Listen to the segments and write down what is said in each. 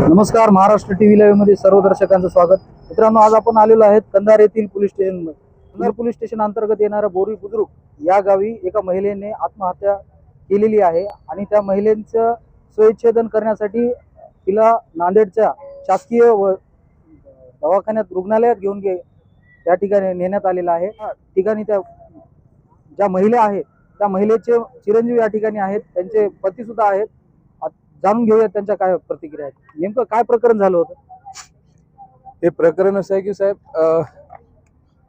नमस्कार महाराष्ट्र टीव्ही लाईव्हमध्ये सर्व दर्शकांचं स्वागत. मित्रांनो आज आपण आलेलो आहेत कंधार येथील police station Kandhar police station अंतर्गत येणाऱ्या बोरी बुद्रुक या गावी एका महिलेने आत्महत्या केलेली आहे आणि त्या महिलेचं स्वच्छेदन करण्यासाठी तिला नांदेडच्या शासकीय व दवाखान्यात रुग्णालयात घेऊन गे त्या ठिकाणी नेण्यात आलेलं आहे. ठिकाणी त्या ज्या महिला आहेत त्या महिलेचे चिरंजीव या ठिकाणी आहेत. त्यांचे पती सुद्धा आहेत. जाणून घेऊयात त्यांच्या काय प्रतिक्रिया आहेत. नेमकं काय प्रकरण झालं होतं? हे प्रकरण असं आहे की साहेब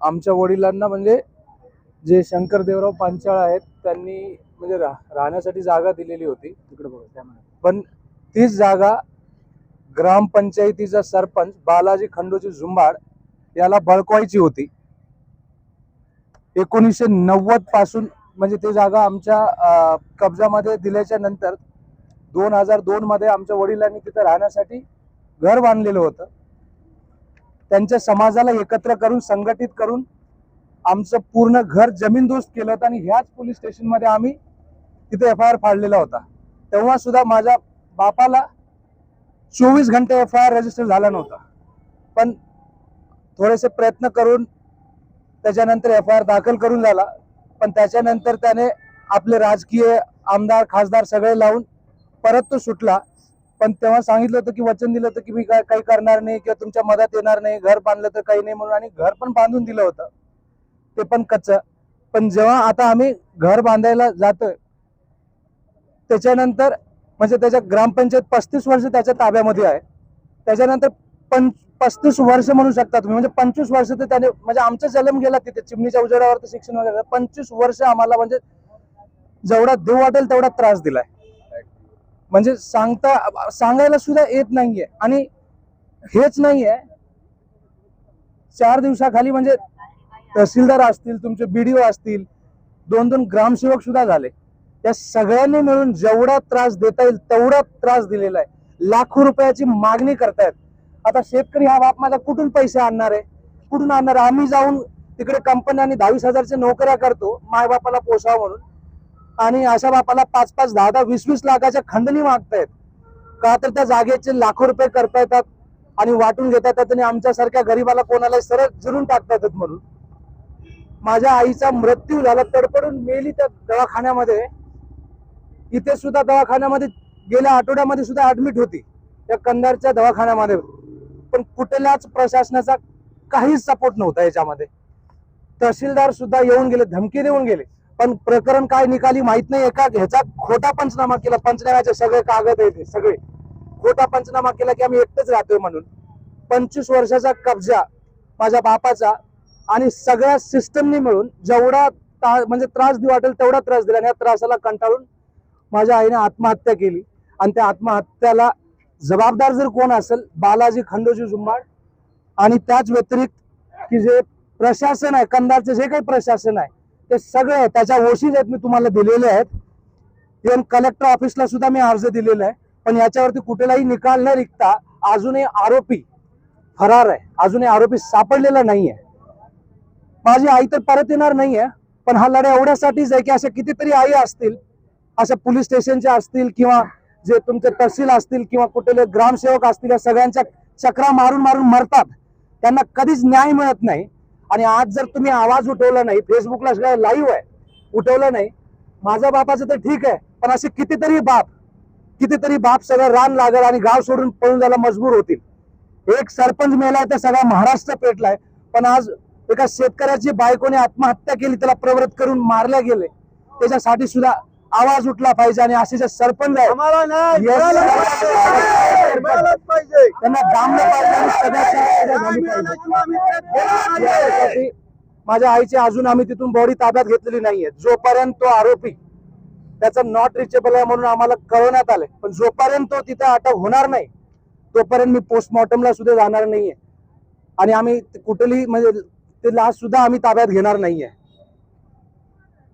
आमच्या वडिलांना म्हणजे जे शंकर देवराव पांचाळ आहेत त्यांनी म्हणजे रा राहण्यासाठी जागा दिलेली होती. तिकडे बघा पण तीच जागा ग्रामपंचायतीचा सरपंच बालाजी खंडोजी झुंबाड याला बळकवायची होती. एकोणीसशे नव्वदपासून म्हणजे ती जागा आमच्या कब्जामध्ये दिल्याच्या नंतर दोन हजार दोन मध्ये आमच्या वडिलांनी तिथं राहण्यासाठी घर बांधलेलं होतं. त्यांच्या समाजाला एकत्र करून संघटित करून आमचं पूर्ण घर जमीनदोस्त केलं होतं आणि ह्याच पोलीस स्टेशनमध्ये आम्ही तिथे एफ आय आर फाडलेला होता. तेव्हा सुद्धा माझ्या बापाला चोवीस घंटे एफ आय आर रजिस्टर झाला नव्हता. पण थोडेसे प्रयत्न करून त्याच्यानंतर एफ आय आर दाखल करून झाला. पण त्याच्यानंतर त्याने आपले राजकीय आमदार खासदार सगळे लावून परत तो सुटला. पण तेव्हा सांगितलं होतं की वचन दिलं होतं की मी काय काही करणार नाही किंवा तुमच्या मदत येणार नाही घर बांधलं तर काही नाही म्हणून आणि घर पण बांधून दिलं होतं. ते पण कच्च. पण जेव्हा आता आम्ही घर बांधायला जातोय त्याच्यानंतर म्हणजे त्याच्या ग्रामपंचायत पस्तीस वर्ष त्याच्या ताब्यामध्ये आहे. त्याच्यानंतर पण पस्तीस वर्ष म्हणू शकता तुम्ही. म्हणजे पंचवीस वर्ष तर त्याने म्हणजे आमचा जन्म गेला तिथे चिमणीच्या उजेडावर शिक्षण वगैरे पंचवीस वर्ष आम्हाला म्हणजे जेवढा देव वाटेल तेवढा त्रास दिलाय. म्हणजे सांगता सांगायला सुद्धा येत नाहीये. आणि हेच नाहीये चार दिवसाखाली म्हणजे तहसीलदार असतील तुमचे बीडीओ असतील दोन दोन ग्रामसेवक सुद्धा झाले. त्या सगळ्यांनी मिळून जेवढा त्रास देता येईल तेवढा त्रास दिलेला आहे. लाखो रुपयाची मागणी करतायत. आता शेतकरी हा बाप माझा कुठून पैसे आणणार आहे? कुठून आणणार आम्ही जाऊन तिकडे कंपन्यांनी दहावीस हजारच्या नोकऱ्या करतो मायबापाला पोसावं म्हणून. आणि अशा बापाला पाच पाच दहा दहा वीस वीस लाखाच्या खंडणी मागतायत. का तर त्या जागेचे लाखो रुपये करता येतात आणि वाटून घेता येतात आणि आमच्यासारख्या गरीबाला कोणाला सरळ जिरून टाकता येतात म्हणून. माझ्या आईचा मृत्यू झाला तडपडून मेली त्या दवाखान्यामध्ये. इथे सुद्धा दवाखान्यामध्ये गेल्या आठवड्यामध्ये सुद्धा ऍडमिट होती त्या कंधारच्या दवाखान्यामध्ये. पण कुठल्याच प्रशासनाचा काहीच सपोर्ट नव्हता याच्यामध्ये. तहसीलदार सुद्धा येऊन गेले धमकी देऊन गेले. पण प्रकरण काय निकाली माहीत नाही. एका ह्याचा खोटा पंचनामा केला. पंचनाम्याचे सगळे कागद आहेत सगळे. खोटा पंचनामा केला की आम्ही एकटेच राहतोय म्हणून. पंचवीस वर्षाचा कब्जा माझ्या बापाचा आणि सगळ्या सिस्टमनी मिळून जेवढा म्हणजे त्रास देऊ वाटेल तेवढा त्रास दिला आणि या त्रासाला कंटाळून माझ्या आईने आत्महत्या केली. आणि त्या आत्महत्याला जबाबदार जर कोण असेल बालाजी खंडोजी जुम्माड आणि त्याच व्यतिरिक्त की जे प्रशासन आहे कंधारचे जे काही प्रशासन आहे ते सगळे त्याच्या ओशीज आहेत मी तुम्हाला दिलेले आहेत. इव्हन कलेक्टर ऑफिसला सुद्धा मी अर्ज दिलेला आहे. पण याच्यावरती कुठेलाही निकाल न निघता अजूनही आरोपी फरार आहे. अजूनही आरोपी सापडलेला नाहीये. माझी आई तर परत येणार नाहीये पण हा लढा एवढ्यासाठीच आहे की अशा कितीतरी आई असतील अशा पोलीस स्टेशनच्या असतील किंवा जे तुमचे तहसील असतील किंवा कुठले ग्रामसेवक असतील या सगळ्यांच्या चक्रा मारून मारून मरतात. त्यांना कधीच न्याय मिळत नाही. आणि आज जर तुम्ही आवाज उठवला नाही फेसबुकला सगळं लाईव्ह आहे उठवलं नाही माझ्या बापाचं तर ठीक आहे पण असे कितीतरी बाप कितीतरी बाप सगळं रान लागल आणि गाव सोडून पळून जायला मजबूर होतील. एक सरपंच मेलाय तर सगळा महाराष्ट्र पेटलाय पण आज एका शेतकऱ्याची बायकोने आत्महत्या केली त्याला प्रवृत्त करून मारल्या गेले. त्याच्यासाठी सुद्धा आवाज उठला पाहिजे आणि असे जे सरपंच त्यांना पाहिजे. आणि सगळ्यात. यासाठी माझ्या आईची अजून आम्ही तिथून बॉडी ताब्यात घेतलेली नाहीये. जोपर्यंत तो आरोपी त्याचा नॉट रिचेबल आहे म्हणून आम्हाला कळवण्यात आलंय. पण जोपर्यंत तो तिथे अटक होणार नाही तोपर्यंत मी पोस्टमॉर्टमला सुद्धा जाणार नाहीये. आणि आम्ही कुठली म्हणजे ते लाश सुद्धा आम्ही ताब्यात घेणार नाहीये.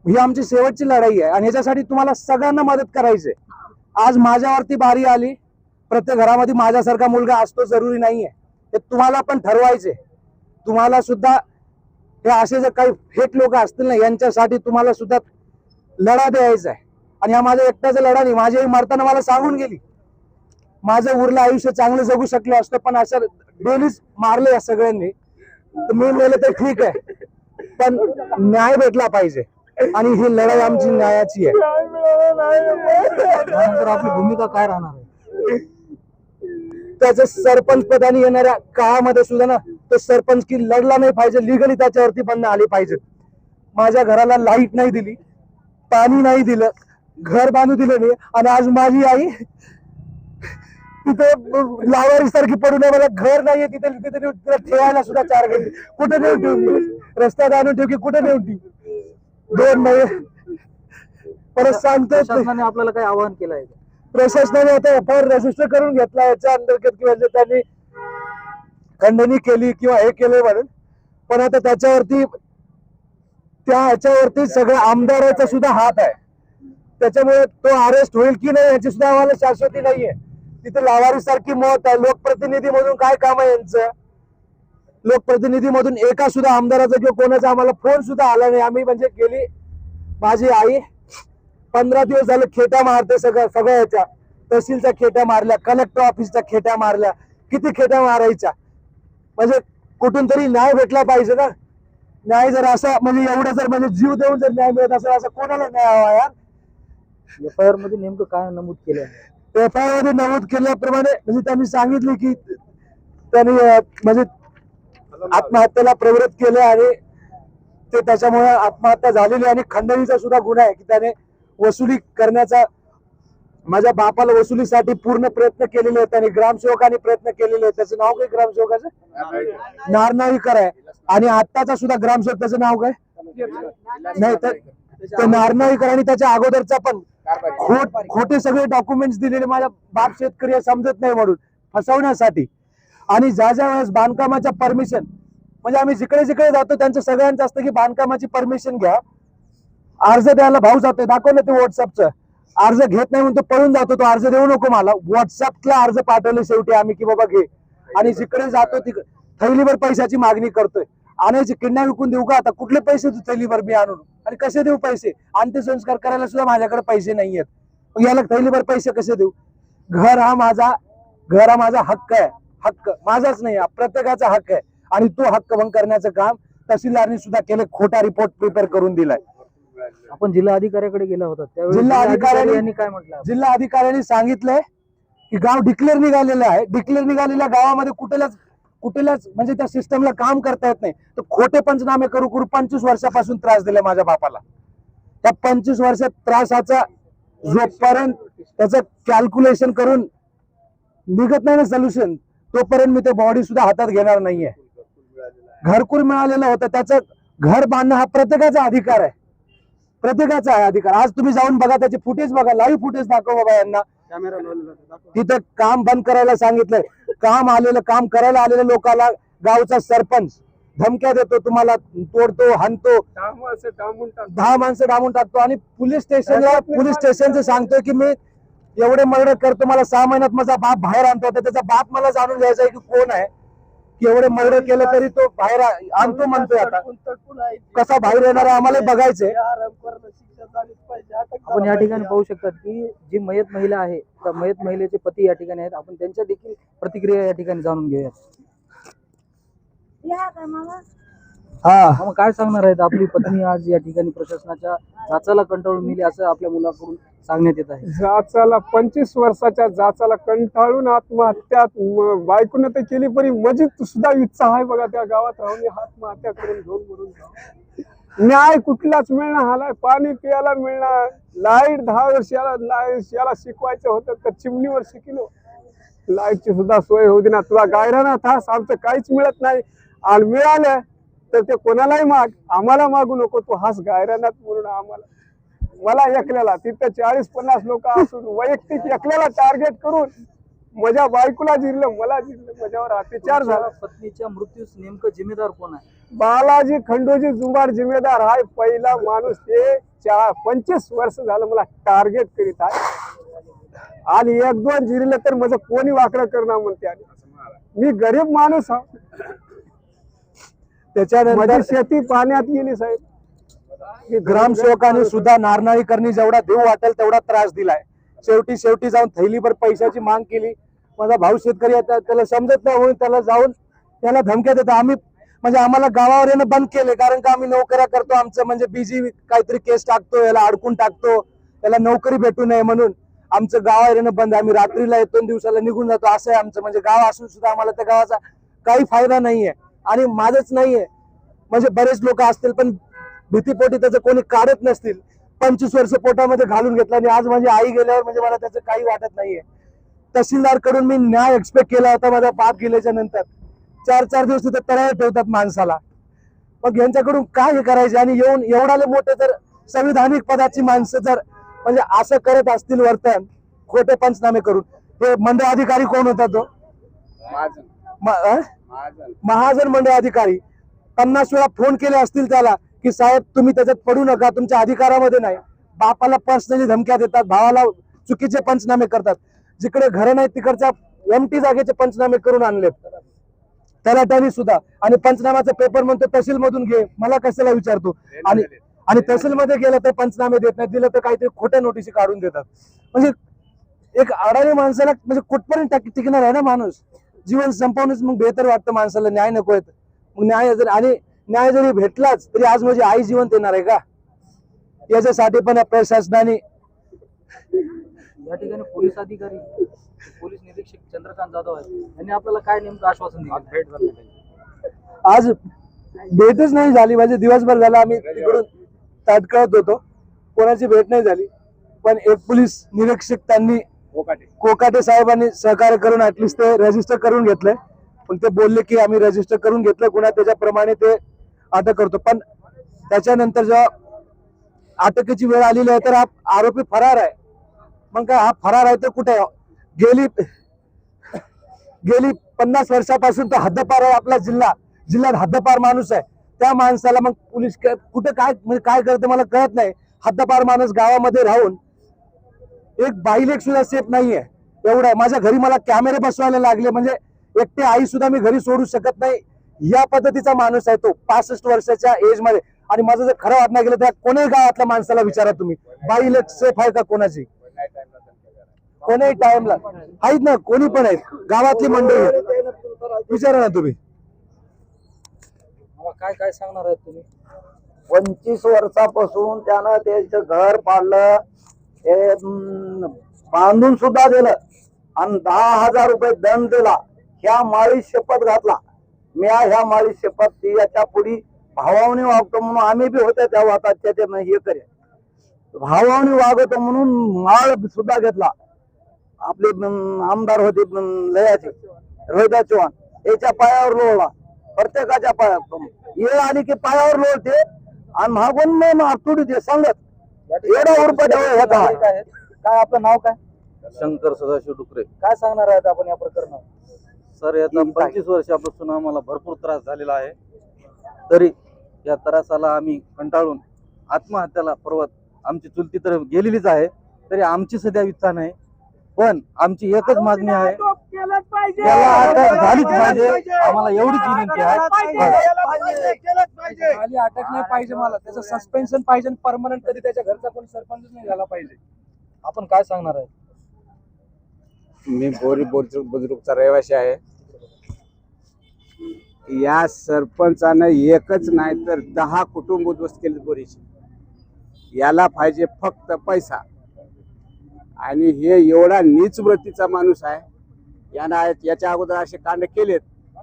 ही आमची शेवटची लढाई आहे. आणि ह्याच्यासाठी तुम्हाला सगळ्यांना मदत करायची आहे. आज माझ्यावरती बारी आली. प्रत्येक घरामध्ये माझ्यासारखा मुलगा असतो जरुरी नाहीये. ते तुम्हाला पण ठरवायचे तुम्हाला सुद्धा हे असे जे काही फेट लोक असतील ना यांच्यासाठी तुम्हाला सुद्धा लढा द्यायचा आहे. आणि हा माझा एकट्याचा लढा नाही माझी आई मरताना मला सांगून गेली. माझं उरलं आयुष्य चांगलं जगू शकलो असतो पण असं डेलीच मारलं या सगळ्यांनी. तर मी मेलं तर ठीक आहे. पण न्याय भेटला पाहिजे. आणि ही लढाई आमची न्यायाची आहे. आपली भूमिका काय राहणार आहे? त्याचं सरपंच पदाने येणाऱ्या काळामध्ये सुद्धा ना तो सरपंच की लढला नाही पाहिजे लिगली त्याच्यावरती बंद आली पाहिजे. माझ्या घराला लाइट नाही दिली पाणी नाही दिलं घर बांधू दिलं नाही आणि आज माझी आई तिथे लावारी सारखी पडून आहे मला घर नाहीये तिथे तिथे तिला ठेवायला सुद्धा चार घंटे. कुठे नेऊन ठेवू? रस्त्यात आणून ठेव की कुठे नेऊन ठेवू? दोन महिने. परत सांगतो आपल्याला काय आवाहन केलं आहे प्रशासनाने आता एफ आय आर रजिस्टर करून घेतला याच्या अंतर्गत किंवा त्यांनी खंडणी केली किंवा हे केलं म्हणून. पण आता त्याच्यावरती त्या ह्याच्यावरती सगळ्या आमदाराचा सुद्धा हात आहे. त्याच्यामुळे तो अरेस्ट होईल की नाही याची सुद्धा आम्हाला शाश्वती नाहीये. तिथे लावारी सारखी मत आहे. लोकप्रतिनिधी मधून काय काम आहे यांचं? लोकप्रतिनिधी मधून एका सुद्धा आमदाराचा किंवा कोणाचा आम्हाला फोन सुद्धा आला नाही. आम्ही म्हणजे गेली माझी आई पंधरा दिवस झाले खेट्या मारते सगळं सगळ्या ह्याच्या. तहसीलच्या खेट्या मारल्या कलेक्टर ऑफिसच्या खेट्या मारल्या. किती खेट्या मारायच्या? म्हणजे कुठून तरी न्याय भेटला पाहिजे ना. न्याय जर असा म्हणजे एवढं जर म्हणजे जीव देऊन जर न्याय मिळत असेल असं कोणाला न्याय हवा यार? एफ आय आरमध्ये नेमकं काय नमूद केलं आहे? एफ आयमध्ये नमूद केल्याप्रमाणे म्हणजे त्यांनी सांगितले की त्यांनी म्हणजे आत्महत्येला प्रवृत्त केले आणि ते त्याच्यामुळे आत्महत्या झालेली आणि खंडणीचा सुद्धा गुन्हा आहे की त्याने वसुली करण्याचा माझ्या बापाला वसुलीसाठी पूर्ण प्रयत्न केलेले आहेत त्यांनी ग्रामसेवकांनी प्रयत्न केलेले आहेत. त्याचं नाव काय ग्रामसेवकाचं? नारनावीकर आहे. आणि आत्ताचा सुद्धा ग्रामसेवक त्याचं नाव काय? नाही तर तो आणि त्याच्या अगोदरचा पण खोट खोटे सगळे डॉक्युमेंट्स दिलेले माझ्या बाप शेतकरी समजत नाही म्हणून फसवण्यासाठी. आणि ज्या ज्या वेळेस बांधकामाच्या परमिशन म्हणजे आम्ही जिकडे जिकडे जातो त्यांचं सगळ्यांचं असतं की बांधकामाची परमिशन घ्या. अर्ज द्यायला भाऊ जातोय दाखवलं ते व्हॉट्सअपचं अर्ज घेत नाही म्हणून तो पळून जातो तो अर्ज देऊ नको मला. व्हॉट्सअपला अर्ज पाठवले शेवटी आम्ही की बाबा घे. आणि जिकडे जातो तिकडे थैलीवर पैशाची मागणी करतोय. आणायची किडण्या विकून देऊ का? आता कुठले पैसे तू थैलीवर मी आणून? आणि कसे देऊ पैसे? अंत्यसंस्कार करायला सुद्धा माझ्याकडे पैसे नाहीयेत. मग याला थैलीवर पैसे कसे देऊ? घर हा माझा घर हा माझा हक्क आहे. हक्क. माझाच नाही प्रत्येकाचा हक्क आहे. आणि तो हक्क भंग करण्याचं काम तहसीलदारनी सुद्धा केलं खोटा रिपोर्ट प्रिपेअर करून दिलाय. आपण जिल्हा अधिकाऱ्याकडे गेला होता त्यावेळी जिल्हा अधिकाऱ्यांनी- यांनी काय म्हटलं जिल्हा अधिकाऱ्यांनी सांगितलंय की गाव डिक्लेअर निघालेलं आहे. डिक्लेअर निघालेल्या गावामध्ये कुठल्याच कुठल्याच म्हणजे त्या सिस्टमला काम करता येत नाही. तर खोटे पंचनामे करू करू पंचवीस वर्षापासून त्रास दिला माझ्या बापाला. त्या पंचवीस वर्षात त्रासाचा जोपर्यंत त्याचं कॅल्क्युलेशन करून निघत नाही ना सोल्युशन तोपर्यंत मी ते बॉडी सुद्धा हातात घेणार नाहीये. घरकुल मिळालेलं होतं. त्याचं घर बांधणं हा प्रत्येकाचा अधिकार आहे. प्रत्येकाचा आहे अधिकार. आज तुम्ही जाऊन बघा त्याचे फुटेज बघा लाईव्ह फुटेज दाखव बाबा यांना. तिथं काम बंद करायला सांगितलंय. काम आलेलं काम करायला आलेल्या लोकांना गावचा सरपंच धमक्या देतो तुम्हाला तोडतो हाणतो. दहा माणसं डांबून टाकतो आणि पोलीस स्टेशनला पोलीस स्टेशनचं सांगतोय की मी एवढे मर्डर करतो मला सहा महिन्यात माझा बाप बाहेर आणतो तर त्याचा बाप मला जाणून घ्यायचा आहे की कोण आहे. की एवढे मर्डर केलं तरी तो बाहेर आणतो म्हणतोय आता. कसा बाहेर येणार आहे आम्हाला बघायचंय. आपण या ठिकाणी पाहू शकतात की जी मयत महिला आहे त्या मयत महिलेचे पती या ठिकाणी आहेत. आपण त्यांच्या देखील प्रतिक्रिया या ठिकाणी जाणून घेऊयात. हा. मग काय सांगणार आहेत? आपली पत्नी आज या ठिकाणी प्रशासनाच्या जाचाला कंटाळून मिली असं आपल्या मुलाकडून सांगण्यात येत आहे. जाचाला पंचवीस वर्षाच्या जाचाला कंटाळून आत्महत्या म- बायकोनं तर केली परी मजीत सुद्धा इच्छा आहे बघा त्या गावात. राहून आत्महत्या करून घेऊन मरून जावं. न्याय कुठलाच मिळणार हालाय पाणी प्यायला मिळणार. लाइट दहा वर्षाला लाइट याला शिकवायचं होतं तर चिमणीवर शिकलो. लाईटची सुद्धा सोय होती ना तुला गायराना थास आमचं काहीच मिळत नाही. आणि मिळालं तर ते कोणालाही माग आम्हाला मागू नको तू हास गायरानात म्हणून आम्हाला. मला एकल्याला तिथं चाळीस पन्नास लोक असून वैयक्तिक एकल्याला टार्गेट करून माझ्या बायकोला जिरलं मला जिरलं माझ्यावर अत्याचार झाला. पत्नीच्या मृत्यूस नेमकं जिम्मेदार कोण आहे? बालाजी खंडोजी जुंबार जिम्मेदार आहे. पहिला माणूस ते चा पंचवीस वर्ष झालं मला टार्गेट करीत आहे. आणि एक दोन जिरलं तर माझं कोणी वाकडं करणार म्हणते. आणि मी गरीब माणूस हा त्याच्यानंतर शेती पाण्यात गेली साहेब. मी ग्रामसेवकांनी सुद्धा नारनाळीकरणी जेवढा देऊ वाटेल तेवढा त्रास दिलाय. शेवटी शेवटी जाऊन थैलीभर पैशाची माग केली. माझा भाऊ शेतकरी त्याला समजत नाही म्हणून त्याला जाऊन त्याला धमक्या देतो. आम्ही म्हणजे आम्हाला गावावर येणं बंद केले कारण का आम्ही नोकऱ्या करतो आमचं म्हणजे बिझी काहीतरी केस टाकतो याला अडकून टाकतो त्याला नोकरी भेटू नये म्हणून. आमचं गावावर येणं बंद आहे. आम्ही रात्रीला येतो दिवसाला निघून जातो. असं आहे आमचं. म्हणजे गाव असून सुद्धा आम्हाला त्या गावाचा काही फायदा नाहीये. आणि माझंच नाहीये. म्हणजे बरेच लोक असतील पण भीतीपोटी त्याचं कोणी काढत नसतील. पंचवीस वर्ष पोटामध्ये घालून घेतलं आणि आज माझी आई गेल्यावर म्हणजे मला त्याचं काही वाटत नाहीये. तहसीलदारकडून मी न्याय एक्सपेक्ट केला होता माझा बाप गेल्याच्यानंतर. चार चार दिवस तिथे तयार ठेवतात माणसाला. मग यांच्याकडून काय हे करायचे? आणि येऊन एवढाले मोठे जर संविधानिक पदाची माणसं जर म्हणजे असं करत असतील वर्तन खोटे पंचनामे करून हे मंडळ अधिकारी कोण होता तो? महाजन. मंडळ अधिकारी पन्नास वेळा फोन केले असतील त्याला की साहेब तुम्ही त्याच्यात पडू नका तुमच्या अधिकारामध्ये नाही. बापाला पर्सनली धमक्या देतात भावाला चुकीचे पंचनामे करतात. जिकडे घर नाही तिकडच्या एमटी जागेचे पंचनामे करून आणलेत. तलाट्याने सुद्धा. आणि पंचनामाचा पेपर म्हणतो तहसील मधून घे. मला कशाला विचारतो? आणि आणि तहसील मध्ये गेलं तर पंचनामे देत नाही दिलं तर काहीतरी खोट्या नोटिसी काढून देतात. म्हणजे एक अडाणी माणसाला म्हणजे कुठपर्यंत टाक- टिकणार आहे ना माणूस? जीवन संपवणंच मग बेहतर वाटतं माणसाला. न्याय नको येत मग न्याय जर आणि न्याय जरी भेटलाच तरी आज म्हणजे आई जिवंत येणार आहे का? याच्यासाठी पण या प्रशासनाने या ठिकाणी पोलीस अधिकारी पोलीस निरीक्षक चंद्रकांत जाधव आहेत. यांनी आपल्याला काय नेमकं आश्वासन दिलं? भेट झाली आज भेटच नाही झाली. म्हणजे दिवसभर झाला. आम्ही तिकडून ताटकळत होतो. कोणाची भेट नाही झाली. पण एक पोलीस निरीक्षक त्यांनी कोकाटे. साहेबांनी सहकार्य करून ऍटलिस्ट ते रजिस्टर करून घेतलंय. पण ते बोलले की आम्ही रजिस्टर करून घेतलं गुन्हा त्याच्याप्रमाणे ते अटक करतो. पण त्याच्यानंतर जेव्हा अटकेची वेळ आलेली आहे तर हा आरोपी फरार आहे. मग काय हा फरार आहे तर कुठे गेली गेली पन्नास वर्षापासून तो हद्दपार आहे आपला जिल्हा. जिल्ह्यात हद्दपार माणूस आहे. त्या माणसाला मग पोलीस कुठे काय म्हणजे काय करते मला कळत नाही. हद्दपार माणूस गावामध्ये राहून एक बाईलेक सुद्धा सेफ नाहीये. एवढं आहे. माझ्या घरी मला कॅमेरे बसवायला लागले म्हणजे एकटे आई सुद्धा मी घरी सोडू शकत नाही. या पद्धतीचा माणूस आहे तो पासष्ट वर्षाच्या एजमध्ये. आणि माझं जर खरं वाटणं गेलं तर कोणीही गावातल्या माणसाला विचारा तुम्ही. बाईलेक सेफ आहे का कोणाची? कोणीही टाइमला आहेत ना कोणी पण आहेत. गावातली मंडळी आहेत. विचारा ना तुम्ही. काय काय सांगणार आहेत तुम्ही? पंचवीस वर्षापासून त्यानं त्याचं घर पाडलं हे बांधून सुद्धा दिलं. आणि दहा हजार रुपये दंड दिला. ह्या माळी शपथ घातला. मी ह्या माळी शपथ ती याच्या पुढी भावावणी वागतो म्हणून आम्ही बी होते त्या वाताच्या ते हे करे. भावावणी वागतो म्हणून माळ सुद्धा घेतला. आपले आमदार होते लयाचे रोहिदास चव्हाण. याच्या पायावर लोळला. प्रत्येकाच्या पायावर येळ आली की पायावर लोळते. आणि मागून मग आतुडी ते सांगत एवढा उरपट होता नागरिक आहेत. काय आपलं नाव काय? शंकर सदाशिव डुकरे. काय सांगणार आहेत आपण या प्रकरणात सर याचा पंचवीस वर्षापासून आम्हाला भरपूर त्रास झालेला आहे. तरी या त्रासाला आम्ही कंटाळून आत्महत्याला पर्वत आमची चुलती तर गेलेलीच आहे. तरी आमची सध्या इच्छा नाही. पण आमची एकच मागणी आहे. त्याला अटक झालीच पाहिजे. आम्हाला एवढीच विनंती आहे. खाली अटक नाही पाहिजे मला. त्याचं सस्पेन्शन पाहिजे परमनंट कधी त्याच्या घरचा कोणी सरपंच नाही झाला पाहिजे. आपण काय सांगणार आहे? मी बोरी बुजुर्ग बुजुर्गचा रहिवासी आहे. या सरपंचानं एकच नाही तर दहा कुटुंब उद्ध्वस्त केले बोरीचे. याला पाहिजे फक्त पैसा. आणि हे एवढा नीच वृत्तीचा माणूस आहे. यांना याच्या अगोदर असे कांड केलेत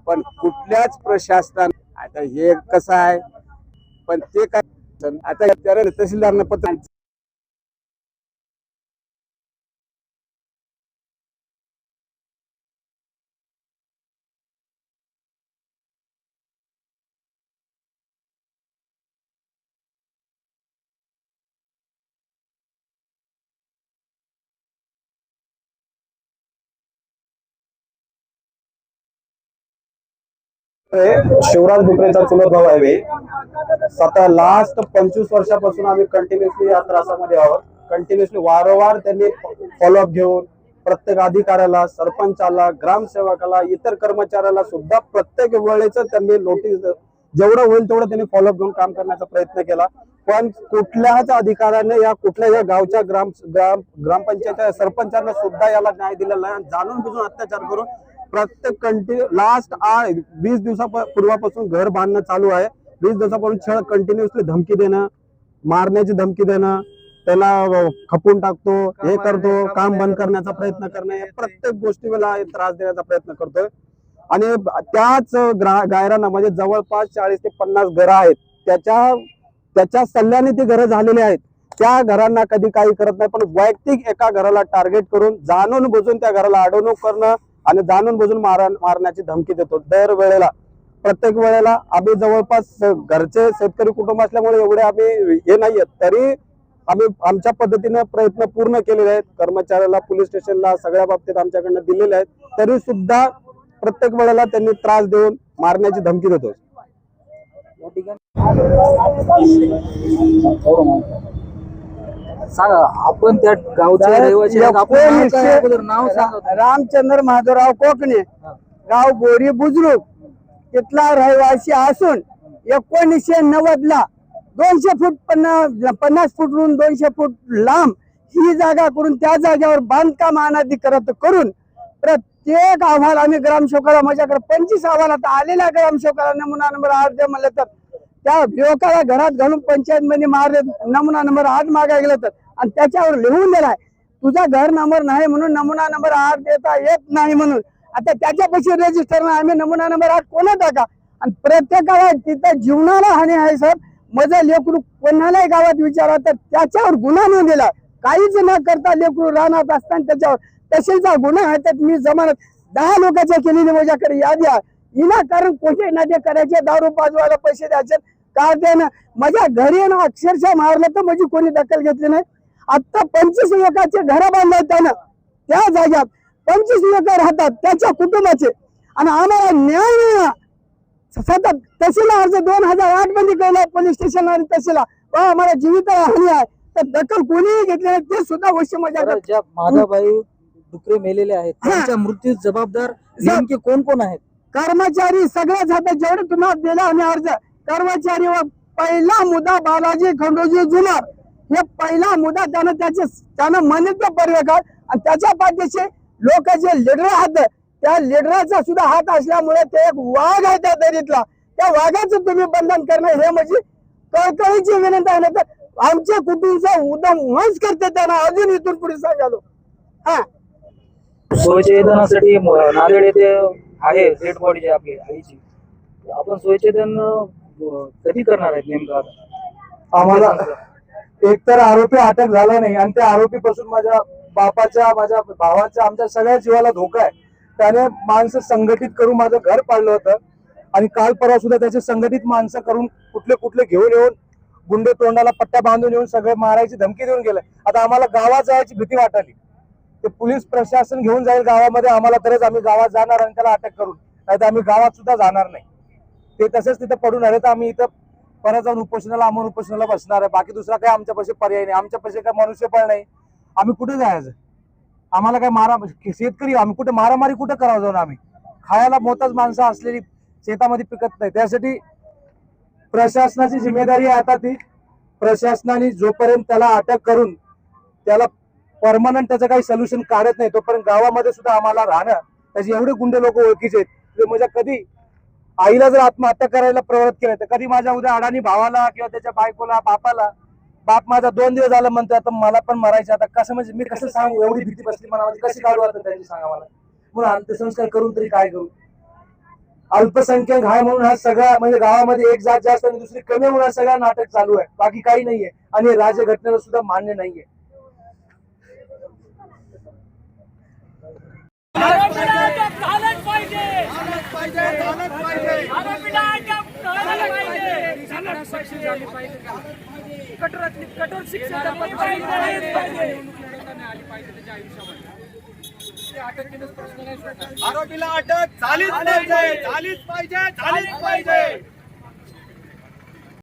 पण कुठल्याच प्रशासन आता हे कसं आहे? पण ते काय आता तहसीलदारनं पत्र शिवराज डुकरेचा चुलत भाऊ आहे आता लास्ट पंचवीस वर्षापासून आम्ही कंटिन्युअसली या त्रासामध्ये आहोत. कंटिन्युअसली वारंवार त्यांनी फॉलोअप घेऊन प्रत्येक अधिकाऱ्याला सरपंचाला ग्रामसेवकाला इतर कर्मचाऱ्याला सुद्धा प्रत्येक वेळेच त्यांनी नोटीस जेवढं होईल तेवढं त्यांनी फॉलोअप घेऊन काम करण्याचा प्रयत्न केला. पण कुठल्याच अधिकाऱ्याने या कुठल्या या गावच्या ग्राम ग्राम ग्रामपंचायतच्या सरपंचांना सुद्धा याला न्याय दिलेला आणि जाणून बुजून अत्याचार करून प्रत्येक कंटिन्यू लास्ट वीस दिवसापूर्वापासून घर बांधणं चालू आहे. वीस दिवसापासून छळ कंटिन्युअसली धमकी देणं मारण्याची धमकी देणं त्याला खपून टाकतो हे करतो काम बंद करण्याचा प्रयत्न करणं प्रत्येक गोष्टीला त्रास देण्याचा प्रयत्न करतोय. आणि त्याच गायराना म्हणजे जवळपास चाळीस ते पन्नास घरं आहेत. त्याच्या त्याच्या सल्ल्याने ती घरं झालेली आहेत. त्या घरांना कधी काही करत नाही पण वैयक्तिक एका घराला टार्गेट करून जाणून बुजून त्या घराला अडवणूक करणं आणि जाणून बुजून मार मारण्याची धमकी देतो. दर वेळेला प्रत्येक वेळेला आम्ही जवळपास घरचे शेतकरी कुटुंब असल्यामुळे एवढे आम्ही हे नाहीयेत तरी आम्ही आमच्या पद्धतीने प्रयत्न पूर्ण केलेले आहेत. कर्मचाऱ्याला पोलीस स्टेशनला सगळ्या बाबतीत आमच्याकडनं दिलेले आहेत. तरी सुद्धा प्रत्येक वेळेला त्यांनी त्रास देऊन मारण्याची धमकी देतो. या ठिकाणी सांगा आपण त्या गावचे रहिवासी आहेत. आपण नाव काय आहे अगोदर? नाव सांगा रामचंद्र माधवराव कोकणे गाव बोरी बुजुर्ग तिथला रहिवासी असून एकोणीसशे नव्वद ला दोनशे फूट पन्नास पन्नास फूटवरून दोनशे फूट लांब ही जागा करून त्या जागेवर बांधकाम अनाधिकृत करून प्रत्येक अहवाल आम्ही ग्रामसेवकाला माझ्याकडे पंचवीस अहवाल आता आलेल्या ग्रामसेवकाला नमुना नंबर आठ दे म्हणलं तर त्या युवकाला घरात घालून पंचायत मध्ये मारले नमुना नंबर आठ मागायला गेला तर. आणि त्याच्यावर लिहून दिलाय तुझा घर नंबर नाही म्हणून नमुना नंबर आठ देता येत नाही म्हणून. आता त्याच्यापाशी रजिस्टर आम्ही नमुना नंबर आठ कोणा टाका? आणि प्रत्येकाला तिथं जीवनाला हानी आहे सर माझं लेकरू कोणालाही गावात विचारा तर त्याच्यावर गुन्हा नोंदलेला काहीच न करता लेकरू राहणार असताना त्याच्यावर तसेचा गुन्हा आहे त्यात मी जमानत दहा लोकांच्या केलेली माझ्याकडे यादी आहे. विनाकारण कोठे ना ते करायचे दारू पाजवायला पैसे द्यायचे का त्यानं माझ्या घरी ना अक्षरशः मारलं तर माझी कोणी दखल घेतली नाही. आता पंचवीस लोकांचे घर बांधले त्यानं. त्या जाग्यात पंचवीस लोक राहतात त्याच्या कुटुंबाचे. आणि आम्हाला न्याय मिळाला सतत तहसील अर्ज दोन हजार आठमध्ये केला पोलीस स्टेशन आणि तहसीलला वा आम्हाला जीवित हानी आहे. तर दखल कोणीही घेतली नाही ते सुद्धा गोष्टी ज्या माधाबाई डुकरे मेलेले आहेत त्यांच्या मृत्यूस जबाबदार नेमके कोण कोण आहेत? कर्मचारी सगळेच आता जेवढे तुम्हाला दिला आम्ही अर्ज. कर्मचारी व पहिला मुद्दा बालाजी खंडोजी जुनार हे पहिला मुद्दा त्यानं त्याचे त्यानं मनित पर्यकार आणि त्याच्या पाठीचे लोक जे लिडर आहात त्या लिडराचा सुद्धा हात असल्यामुळे ते एक वाघ आहे त्या दरीतला. त्या वाघाचं तुम्ही बंधन करणं हे म्हणजे कळकळीची विनंती आहे. ना तर आमच्या कुटुंबचा उदम वंश करते त्यांना अजून इथून पुढे सांगालो हा. सोयचेदनासाठी नांदेड येथे आहे डेड बॉडी आपली आईची. आपण सोयचेदन कधी करणार आहेत नेमकं? आम्हाला एकतर आरोपी अटक झाला नाही आणि त्या आरोपी पासून माझ्या बापाच्या माझ्या भावाच्या आमच्या सगळ्या जीवाला धोका आहे. त्याने माणसं संघटित करून माझं घर पाडलं होतं आणि काल परवा सुद्धा त्याचे संघटित माणसं करून कुठले कुठले घेऊन येऊन गुंडे तोंडाला पट्ट्या बांधून येऊन सगळे मारायची धमकी देऊन गेले. आता आम्हाला गावात जायची भीती वाटली. ते पोलीस प्रशासन घेऊन जाईल गावामध्ये आम्हाला तरच आम्ही गावात जाणार आणि त्याला अटक करून. नाही तर आम्ही गावात सुद्धा जाणार नाही. ते तसंच तिथं पडून आले तर आम्ही इथं परत जाऊन उपोषणाला आम्हाला उपोषणाला बसणार आहे. बाकी दुसरा काही आमच्यापाशी पर्याय नाही. आमच्यापाशी पैसे काय मनुष्यबळ नाही. आम्ही कुठे जायचं? आम्हाला काय मारा शेतकरी आम्ही कुठे मारामारी कुठे करावं जाऊन आम्ही? खायला मोताच माणसं असलेली शेतामध्ये पिकत नाही. त्यासाठी प्रशासनाची जिम्मेदारी आहे आता ती. प्रशासनाने जोपर्यंत त्याला अटक करून त्याला परमनंट त्याचं काही सोल्युशन काढत नाही तोपर्यंत गावामध्ये सुद्धा आम्हाला राहणं त्याचे एवढे गुंडे लोक ओळखीचे आहेत. म्हणजे कधी आईला जर आत्महत्या करायला प्रवृत्त केलं तर कधी माझ्या उद्या अडाणी भावाला किंवा त्याच्या बायकोला बापाला बाप माझा दोन दिवस झालं म्हणतोय आता मला पण मरायचं आता कसं म्हणजे मी कसं सांगू? एवढी भीती बसली मनामध्ये. कशी काढू आता त्यांची सांगा मला? म्हणून अंत्यसंस्कार करून तरी काय करू? अल्पसंख्याक आहे म्हणून हा सगळा म्हणजे गावामध्ये एक जात जास्त आणि दुसरी कमी म्हणून हा सगळा नाटक चालू आहे. बाकी काही नाहीये. आणि राज्य घटनेला सुद्धा मान्य नाहीये. झालं पाहिजे. कठोरातली कठोर शिक्षा आरोपीला अटक झालीच पाहिजे. झालीच पाहिजे. झालीच पाहिजे.